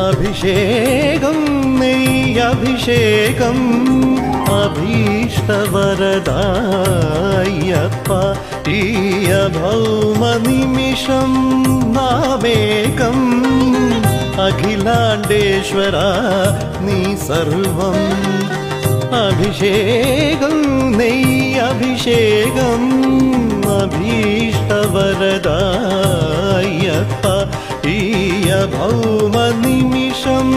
അഭിഷേകം നെയ്യഭിഷേകം അഭീഷ്ടവരദായപ്പ ഈ ഭൗമനിമിഷം നാവേകം അഖിലാണ്ടേശ്വര നീ സർവം അഭിഷേകം നെയ്യഭിഷേകം അഭീഷ്ടവരദായ്യപ്പ ഈയ ഭൗമനിമിഷം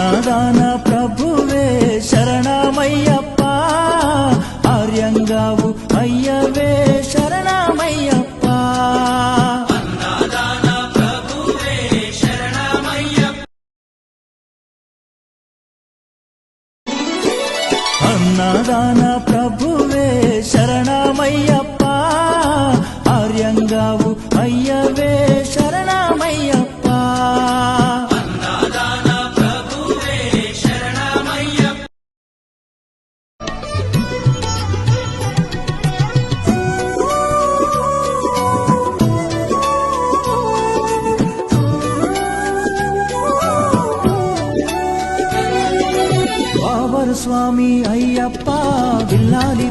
நாதானா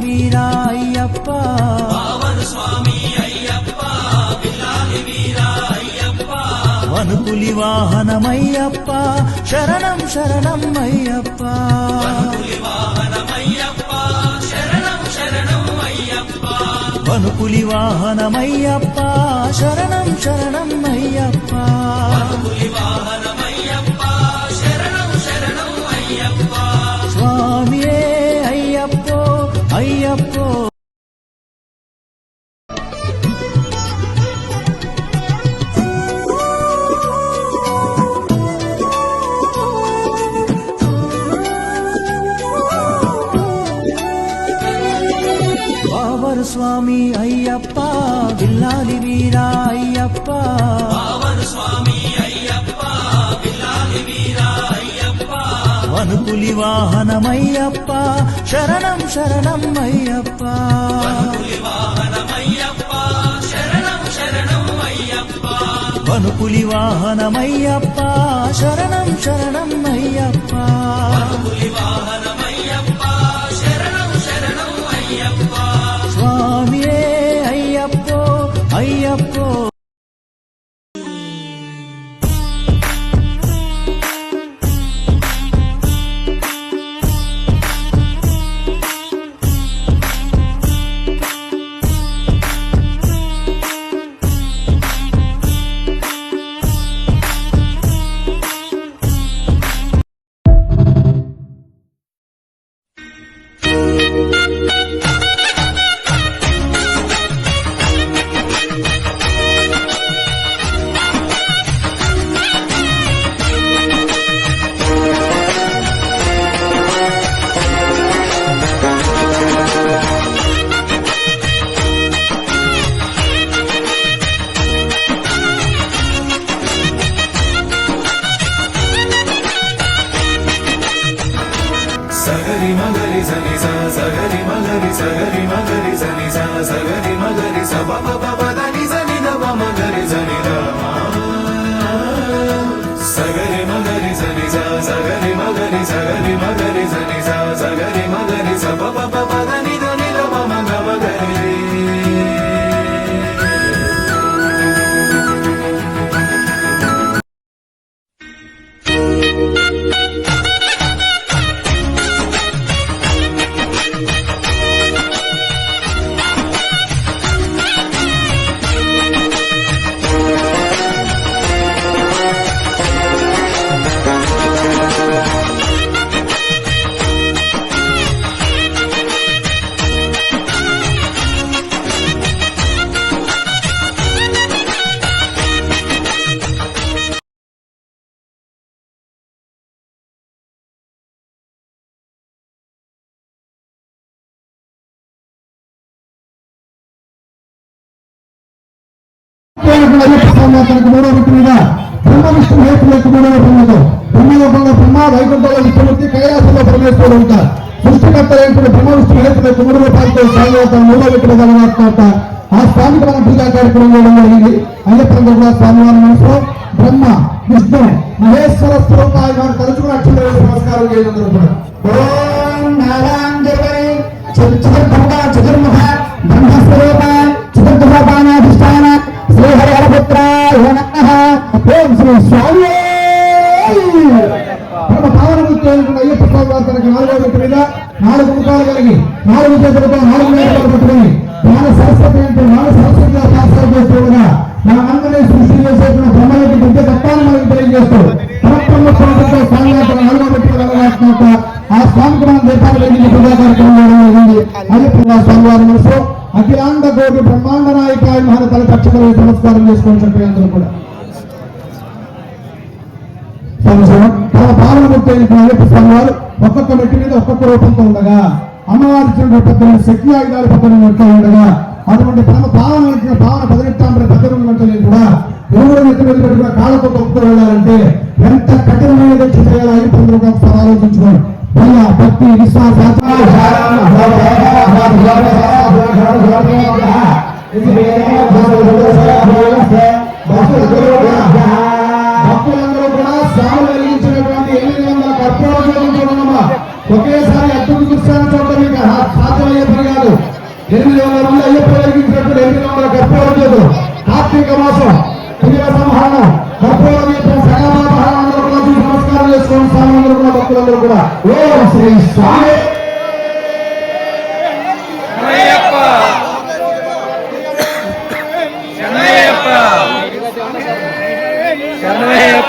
విల్లాలి వీరా అయ్యప్ప వనుపులి వాహనమయ్యప్ప. శరణం శరణం అయ్యప్ప. వనుకులి వాహనమయ్యప్ప. శరణం శరణం అయ్యప్ప. బావరు స్వామి అయ్యప్ప విల్లాలి వీరా అయ్యప్ప. వనుపులి వాహనమయ్యప్ప శరణం శరణం అయ్యప్ప. వనుపులి వాహనమయ్యప్ప శరణం శరణం అయ్యప్ప. స్వామియే సగరి మగరి సని స సగరి మగరి సగరి మగరి సని స సగరి మగరి స ప ప ప ప దని సని ద ప మగరి సని ద మా. సగరి మగరి సని స సగరి మగరి సగరి మగరి సని స సగరి మగరి స ప ప ప తనకు మూడో రూపు బ్రహ్మ విష్ణు హేతులకు మూడో రూపంలో బ్రహ్మలోకంలో బ్రహ్మ వైకుంఠంలో విష్ణుమూర్తి కైలాసంలో పరమేశ్వరుడు ఉంటారు. సృష్టికర్త బ్రహ్మ విష్ణు హేతులకు మూడు స్వామి మూడో ఆ స్వామికి మనం పూజా కార్యక్రమం చేయడం జరిగింది. కూడా స్వామివారి మనసులో బ్రహ్మ విష్ణు మహేశ్వర స్వరూపాయ నమస్కారం చేయడం జరుగుతుంది. చతుర్ముఖ బ్రహ్మస్వరూప ఓం శ్రీ స్వామి! తమ పావనమూర్తి అయినటువంటి అయ్యప్ప స్వామి వారు తనకి నాలుగో వ్యక్తి మీద నాలుగు ముఖాలు కలిగి నాలుగు చేతులతో నాలుగు నేతలు పట్టుకుని జ్ఞాన సరస్వతి అంటే జ్ఞాన సరస్వతిగా శాస్త్రం చేస్తుండగా మన అందరినీ సృష్టి చేసేసిన బ్రహ్మలకి విద్య తత్వాన్ని మనకి తెలియజేస్తూ పరబ్రహ్మ స్వరూపంతో స్వామి వారు నాలుగో వ్యక్తి వెళ్ళగలుగుతున్నట్టు ఆ స్వామికి మనం దీపాలు వెలిగించి పూజా కార్యక్రమం జరిగింది. అయ్యప్ప స్వామి వారి మనసు. అఖిలాండ గోడు బ్రహ్మాండ నాయకాయ మహన తల పక్షులు నమస్కారం చేసుకోండి చెప్పి అందరూ కూడా. సంవత్సరం తన పాలనమూర్తి అయిన స్వామి వారు ఒక్కొక్క మెట్టి మీద ఒక్కొక్క రూపంతో ఉండగా అమ్మవారి ఇచ్చిన పద్దెనిమిది శక్తి ఆయుధాల పద్దెనిమిది గంటలు ఉండగా అటువంటి తమ పాలన ఇచ్చిన పాలన పదినెట్టాంబర పద్దెనిమిది గంటలు కూడా ఎరువుల మెట్టి మీద పెట్టుకున్న కాళ్ళతో తొక్కుతూ వెళ్ళాలంటే ఎంత కఠినమైన దీక్ష చేయాలో అయ్యప్ప అందరూ ఒకసారి ఆలోచించుకోండి భయ భక్తి విశ్వాస భక్తులందరూ కూడా స్వామి వెలిగించినటువంటి ఎనిమిది వందల కర్పూర జ్యోతులు చూడమ్మా ఒకేసారి అద్భుత దృశ్యాన్ని చూడటం మీకు సాధ్యమయ్యే పని కాదు. ఎనిమిది వందల మంది అయ్యప్ప వెలిగించినటువంటి ఎనిమిది వందల కర్పూర జ్యోతులు కార్తీక మాసం పుణ్య సంహరణం కర్పూర దీపం సగమాపహరణం అందరూ కూడా చూసి నమస్కారం చేసుకోండి స్వామి కూడా భక్తులందరూ కూడా ఓం శ్రీ స్వామి. పాలనలో